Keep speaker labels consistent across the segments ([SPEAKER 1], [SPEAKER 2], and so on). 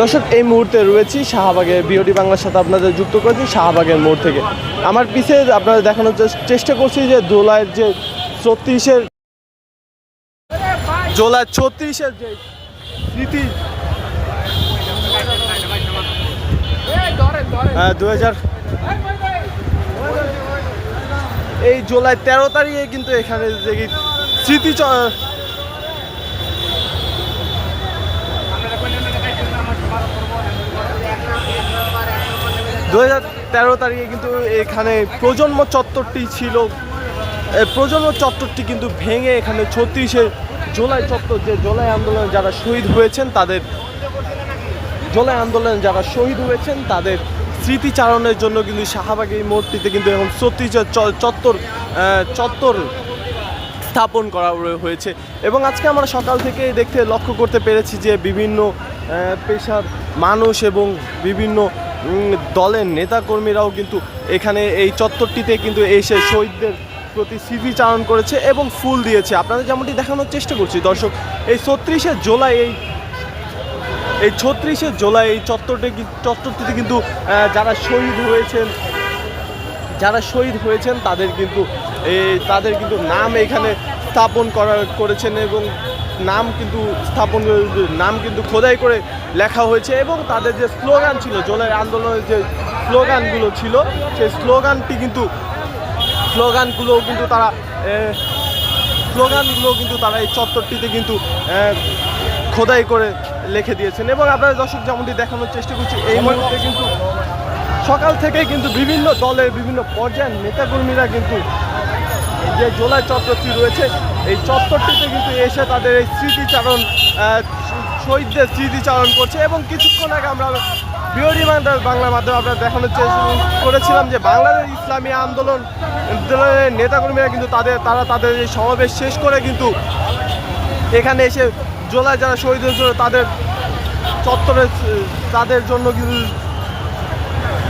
[SPEAKER 1] দর্শক, এই মুহূর্তে রয়েছি শাহবাগের বিওডি বাংলার সাথে আপনাদের যুক্ত করেছি শাহবাগের মোড় থেকে। আমার পিছে আপনাদের দেখানোর চেষ্টা করছি যে দোলায় যে ছত্রিশের জোলায় ছত্রিশের যে স্মৃতি। হ্যাঁ দু হাজার এই জুলাই তেরো তারিখে কিন্তু এখানে যে স্মৃতি দু হাজার তেরো তারিখে কিন্তু এখানে প্রজন্ম চত্বরটি ছিল প্রজন্ম চত্বরটি কিন্তু ভেঙে এখানে ছত্রিশে জোলাই চত্বর যে জোলাই আন্দোলনে যারা শহীদ হয়েছেন, তাদের জোলাই আন্দোলনে যারা শহীদ হয়েছেন, তাদের স্মৃতিচারণের জন্য কিন্তু শাহবাগ এই মোড়টিতে কিন্তু এখন ছত্রিশে চত্বর চত্বর স্থাপন করা হয়েছে। এবং আজকে আমরা সকাল থেকে দেখতে, লক্ষ্য করতে পেরেছি যে বিভিন্ন পেশার মানুষ এবং বিভিন্ন দলের নেতাকর্মীরাও কিন্তু এখানে এই চত্বরটিতে কিন্তু এসে শহীদদের প্রতি সিভি স্মৃতিচারণ করেছে এবং ফুল দিয়েছে। আপনাদের যেমনটি দেখানোর চেষ্টা করছি, দর্শক, এই ছত্রিশে জুলাই এই এই ছত্রিশে জুলাই এই চত্বরটি চত্বরটিতে কিন্তু যারা শহীদ হয়েছেন, যারা শহীদ হয়েছেন তাদের কিন্তু তাদের কিন্তু নাম এখানে স্থাপন করা করেছেন এবং নাম কিন্তু স্থাপন নাম কিন্তু খোদাই করে লেখা হয়েছে এবং তাদের যে স্লোগান ছিল জোলাই আন্দোলনের যে স্লোগানগুলো ছিল, সেই স্লোগানটি কিন্তু, স্লোগানগুলোও কিন্তু তারা স্লোগানগুলো কিন্তু তারা এই চত্বরটিতে কিন্তু খোদাই করে লিখে দিয়েছেন। এবং আপনারা দর্শক যেমনটি দেখানোর চেষ্টা করছি, এই মুহূর্তে কিন্তু সকাল থেকে কিন্তু বিভিন্ন দলের বিভিন্ন পর্যায়ের নেতাকর্মীরা কিন্তু যে জোলাই চত্বরটি রয়েছে এই চত্বরটিতে কিন্তু এসে তাদের এই স্মৃতিচারণ শহীদদের স্মৃতিচারণ করছে এবং কিছুক্ষণ আগে আমরা বিওডি বাংলা মাধ্যমে আমরা দেখানোর চেষ্টা করেছিলাম যে বাংলাদেশ ইসলামী আন্দোলন আন্দোলনের নেতাকর্মীরা কিন্তু তাদের তারা তাদের এই সমাবেশ শেষ করে কিন্তু এখানে এসে জোলায় যারা শহীদ হয়েছিল তাদের চত্বরে, তাদের জন্য কিন্তু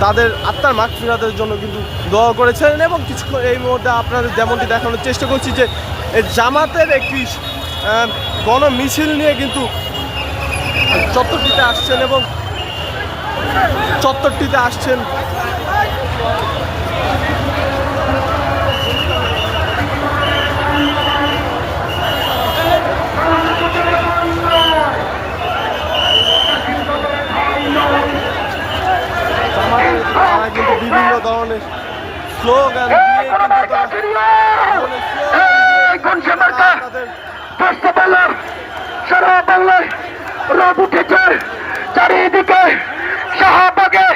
[SPEAKER 1] তাদের আত্মার মাঠ ফিরাদের জন্য কিন্তু দোয়া করেছেন এবং কিছু এই মুহূর্তে আপনাদের যেমনটি দেখানোর চেষ্টা করছি যে জামাতের একটি গণমিছিল গণ মিছিল নিয়ে কিন্তু চত্বরটিতে আসছেন এবং চত্বরটিতে আসছেন জামাতের তারা কিন্তু বিভিন্ন ধরনের স্লোগান দিয়ে কিন্তু তারা বিভিন্ন স্লোগান দিয়ে তাদের
[SPEAKER 2] বাংলার সারা বাংলায় রব উঠেছে। চারিদিকে শাহবাগে।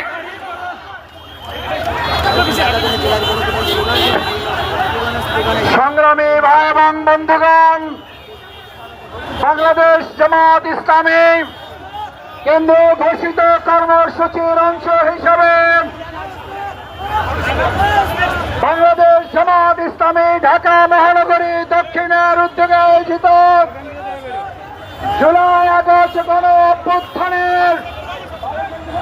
[SPEAKER 2] সংগ্রামী ভাই এবং বন্ধুগণ বাংলাদেশ জামাত ইসলামী কেন্দ্র ঘোষিত কর্মসূচির অংশ হিসাবে বাংলাদেশ জামাত ইসলামী ঢাকা মহানগরী দক্ষিণের উদ্যোগে আয়োজিত জুলাই আগস্ট গণ অভ্যুত্থানের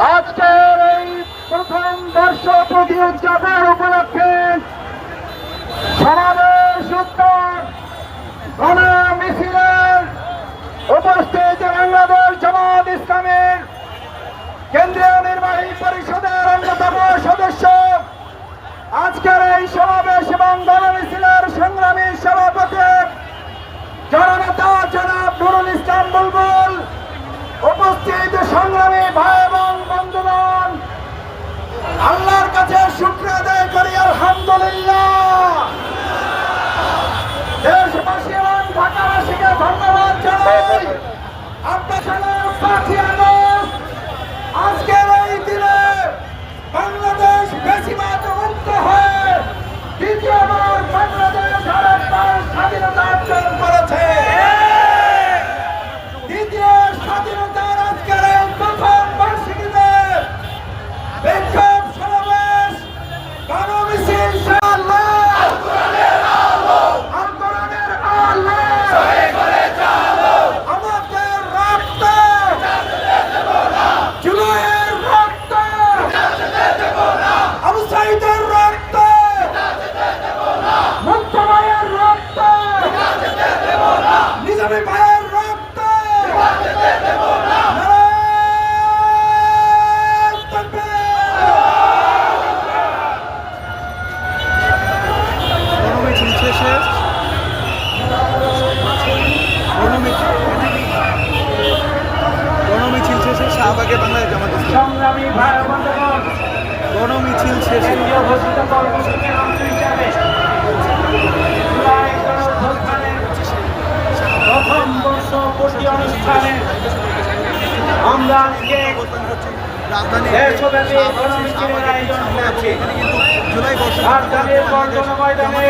[SPEAKER 2] আজকের এই প্রথম বর্ষ প্রতি উদযাপন উপলক্ষে সমাবেশ উত্তর গণ মিছিলের উপস্থিত বাংলাদেশ জামাত ইসলামের কেন্দ্রীয় নির্বাহী পরিষদের অন্যতম সদস্য আজকের এই সমাবেশ এবং গণমিছিলের সংগ্রামী সভাপতি জননেতা জনাব নুরুল ইসলাম বুলবুল, উপস্থিত সংগ্রামী ভাই এবং বন্ধুগণ, আল্লাহর কাছে শুক্র আদায় করি, আলহামদুলিল্লাহ। দেশবাসী এবং ঢাকাবাসীকে ধন্যবাদ জানাই।
[SPEAKER 1] আপনার পাখি শাহবাগে বাংলাদেশ জামাত
[SPEAKER 3] সংগ্রামী
[SPEAKER 1] গণমিছিল শেষে
[SPEAKER 3] ঘোষিত কর্মসূচির অংশ হিসাবে প্রথম বর্ষ পূর্তি অনুষ্ঠানে আমরা আজকে দেশব্যাপী গণমিছিলের আয়োজন করেছি। রাজধানীর বর্ধমান ময়দানে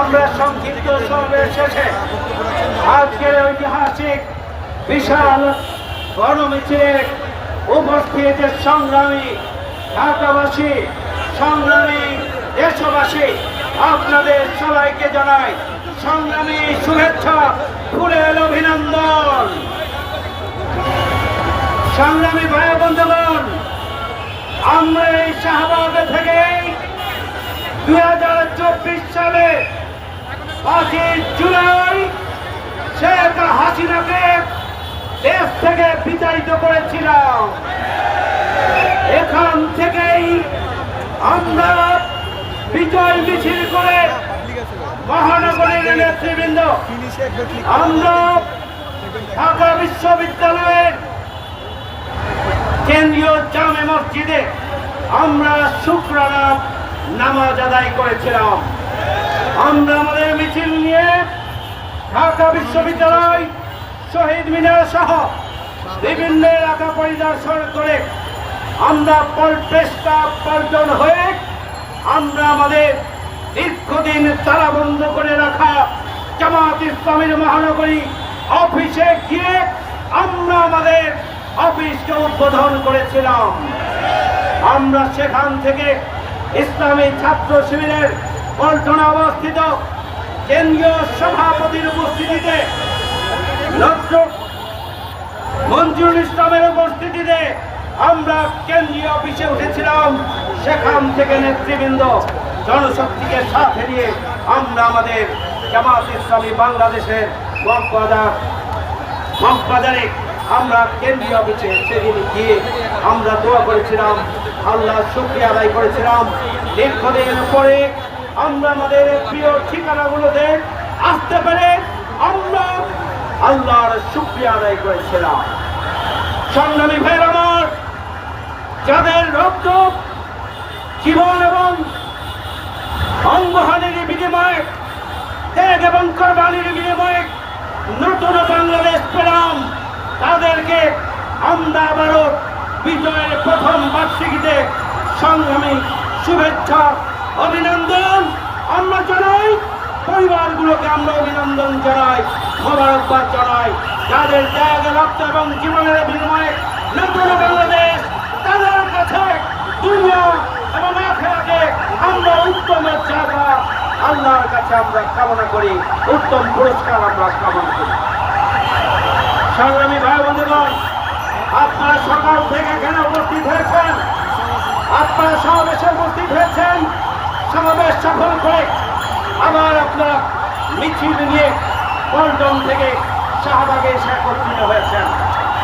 [SPEAKER 3] আমরা সংক্ষিপ্ত সমাবেশ শেষে আজকের ঐতিহাসিক বিশাল গণমিছিলে উপস্থিত সংগ্রামী ঢাকাবাসী, সংগ্রামী দেশবাসী, আপনাদের সবাইকে জানাই সংগ্রামী শুভেচ্ছা, ফুলেল অভিনন্দন। সংগ্রামী ভাই বন্ধুগণ, আমরা এই শাহবাগ থেকেই দুই হাজার চব্বিশ সালে পাঁচই জুলাই শেখ হাসিনাকে দেশ থেকে বিতাড়িত করেছিলাম। এখান থেকেই আমরা বিজয় মিছিল করে মহানগরীর নেতৃবৃন্দ, আমরা ঢাকা বিশ্ববিদ্যালয়ের কেন্দ্রীয় জামে মসজিদে আমরা শুক্রানা নামাজ আদায় করেছিলাম। আমরা আমাদের মিছিল নিয়ে ঢাকা বিশ্ববিদ্যালয় শহীদ মিনার সহ বিভিন্ন এলাকা পরিদর্শন করে আমরা পল্পেষ্টা পর্যটন হয়ে আমরা আমাদের দীর্ঘদিন তালা বন্ধ করে রাখা জামাত ইসলামের মহানগরী অফিসে গিয়ে আমরা আমাদের অফিসকে উদ্বোধন করেছিলাম। আমরা সেখান থেকে ইসলামী ছাত্র শিবিরের পল্টনে অবস্থিত কেন্দ্রীয় সভাপতির উপস্থিতিতে নজর মঞ্জুরুল ইসলামের উপস্থিতিতে আমরা কেন্দ্রীয় অফিসে উঠেছিলাম। সেখান থেকে নেতৃবৃন্দ জনশক্তিকে সাথে নিয়ে আমরা আমাদের জামাত ইসলামী বাংলাদেশের মগবাজার মগবাজারে আমরা কেন্দ্রীয় অফিসে সেদিন গিয়ে আমরা দোয়া করেছিলাম আল্লাহ শুক্রিয়া আদায় করেছিলাম। দীর্ঘদিন পরে আমরা আমাদের প্রিয় ঠিকানাগুলোতে আসতে পেরে আমরা আল্লাহর শুক্রিয়া আদায় করেছিলাম। সংগ্রামী ভাইয়ের আমার, যাদের রক্ত, জীবন এবং অঙ্গহানির বিনিময়ে, ত্যাগ এবং কোরবানির বিনিময়ে নতুন বাংলাদেশ পেলাম, তাদেরকে আমরা আবারও বিজয়ের প্রথম বার্ষিকীতে সংগ্রামী শুভেচ্ছা, অভিনন্দন। আমরা জানাই পরিবারগুলোকে আমরা অভিনন্দন জানাই, মোবারকবাদ জানাই। যাদের ত্যাগ, রক্ত এবং জীবনের বিনিময়ে নতুন বাংলাদেশ তাদের কাছে দুনিয়া এবং আখেরাতে আমরা উত্তম জায়গা আল্লাহর কাছে আমরা কামনা করি, উত্তম পুরস্কার আমরা কামনা করি। সংগ্রামী ভাই বন্ধুগণ, আপনারা সকাল থেকে এখানে উপস্থিত হয়েছেন। আপনারা সমাবেশে উপস্থিত হয়েছেন। সমাবেশ সফল করে আবার আপনারা মিছিল নিয়ে পল্টন থেকে শাহবাগে এসে একত্রিত হয়েছেন।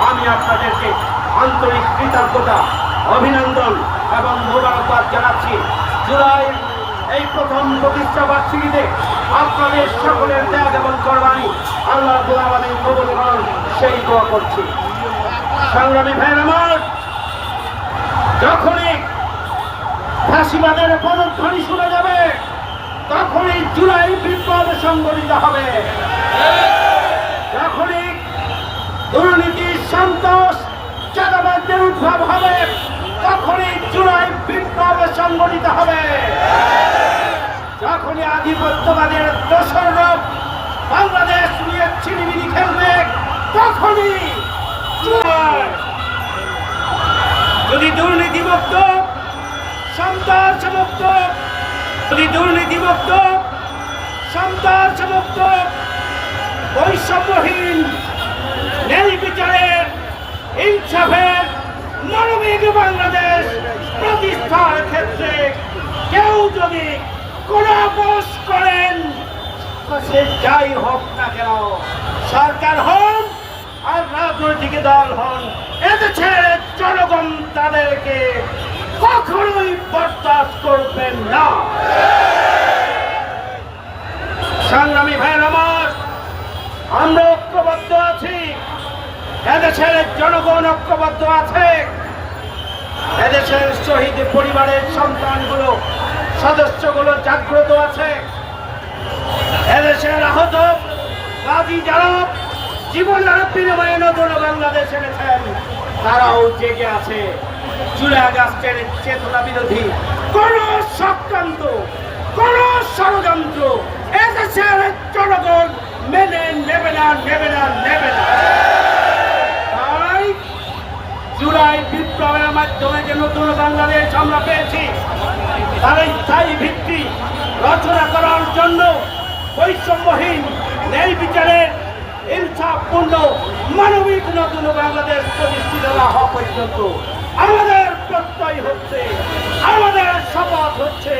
[SPEAKER 3] আমি আপনাদেরকে আন্তরিক কৃতজ্ঞতা, অভিনন্দন এবং মোবারকবাদ জানাচ্ছি। জুলাই এই প্রথম প্রতিষ্ঠা বার্ষিকীতে আপনাদের সকলের ত্যাগ এবং কোরবানি আল্লাহ আমাদের কবুল করুন, সেই দোয়া করছি। সংগ্রামী ভাইয়ের আমার, যখনই ফাঁসিবাদের পদধ্বনি শুনে যাবে তখনই জুলাই বিপ্লব সংগঠিত হবে। তখনই দুর্নীতি সন্তোষ চাঁদাবাজদের উদ্ভব হবে। তখনই জুলাই বিপ্লব সংগঠিত হবে। যখনই আধিপত্যবাদের রূপ বাংলাদেশ নিয়ে ছিনিমিনি খেলবে, তখনই যদি দুর্নীতিমুক্ত সন্ত্রাসমুক্ত যদি দুর্নীতিমুক্ত সন্ত্রাসমুক্ত, বৈষম্যহীন, ন্যায় বিচারের ইনসাফের মানবিক বাংলাদেশ প্রতিষ্ঠার ক্ষেত্রে কেউ যদি কোন আপোষ করেন, সে যাই হোক না কেন, সরকার হন আর রাজনৈতিক দল হন, এদেশের জনগণ তাদেরকে কখনোই বরদাস্ত করবেন না। সংগ্রামী ভাইয়ের আমার, আমরা ঐক্যবদ্ধ আছি। এদেশের জনগণ ঐক্যবদ্ধ আছে। এদেশের শহীদ পরিবারের সন্তানগুলো, সদস্যগুলো জাগ্রত আছে। এদেশের আহত গাজী যারা জীবনের বিনিময়ে নতুন বাংলাদেশ এনেছেন, তারাও জেগে আছে। আগস্টের চেতনা বিরোধী কোন চক্রান্ত কোন ষড়যন্ত্র এদেশের জনগণ মেনে নেবে না নেবে না নেবে না। জুলাই বিপ্লবের মাধ্যমে যে নতুন বাংলাদেশ আমরা পেয়েছি তার স্থায়ী ভিত্তি রচনা করার জন্য বৈষম্যহীন ন্যায় বিচারের ইনসাফপূর্ণ, মানবিক নতুন বাংলাদেশ প্রতিষ্ঠিত হওয়া পর্যন্ত আমাদের প্রত্যয় হচ্ছে, আমাদের শপথ হচ্ছে,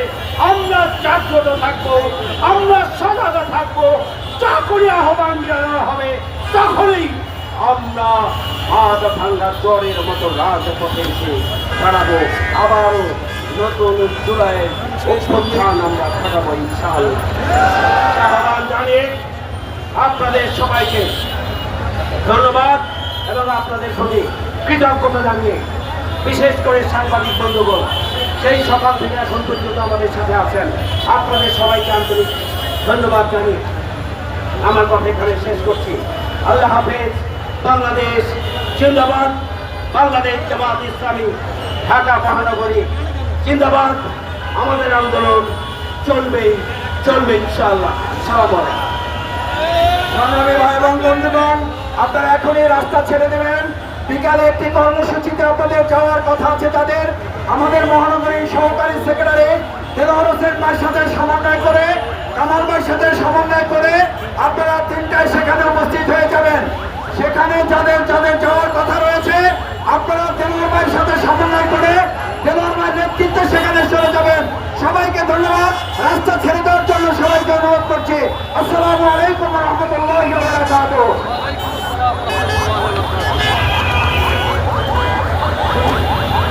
[SPEAKER 3] আমরা জাগ্রত থাকব, আমরা সজাগ থাকব চাকরি আহ্বান জানানো হবে, তখনই আমরা আজ ভাঙ্গা জ্বরের মতো রাজপথে এসে দাঁড়াবো। আবারও নতুন জুলাইয়ের অভ্যুত্থান আমরা ঘটাবো ইনশাল আহ্বান জানিয়ে আপনাদের সবাইকে ধন্যবাদ এবং আপনাদের প্রতি কৃতজ্ঞতা জানিয়ে বিশেষ করে সাংবাদিক বন্ধুগণ, সেই সকাল থেকে এখন পর্যন্ত আমাদের সাথে আছেন আপনাদের সবাইকে আন্তরিক ধন্যবাদ জানিয়ে আমার কথা এখানে শেষ করছি। আল্লাহ হাফেজ, বাংলাদেশ জিন্দাবাদ, বাংলাদেশ জামাত ইসলামী, ঢাকা মহানগরী জিন্দাবাদ। আমাদের আন্দোলন চলবেই, চলবে ইনশাআল্লাহ। সালাম
[SPEAKER 2] সংগ্রামী ভাই এবং বন্ধুগণ, আপনারা এখনই রাস্তা ছেড়ে দেবেন। বিকালে একটি কর্মসূচিতে আপনাদের যাওয়ার কথা আছে তাদের। আমাদের মহানগরীর সহকারী সেক্রেটারি দেলোয়ার হোসেন ভাইয়ের সাথে সমন্বয় করে, কামাল ভাইয়ের সাথে সমন্বয় করে আপনারা তিনটায় সেখানে উপস্থিত হয়ে যাবেন। সেখানে যাদের যাদের যাওয়ার কথা রয়েছে, আপনারা দেলোয়ার ভাইয়ের সাথে সমন্বয় করে দেলোয়ার ভাইয়ের নেতৃত্বে সেখানে চলে যাবেন। সবাইকে ধন্যবাদ। রাস্তা ছেড়ে দেওয়ার জন্য সবাইকে অনুরোধ করছি। আসসালামু আলাইকুম রহমতুল্লাহ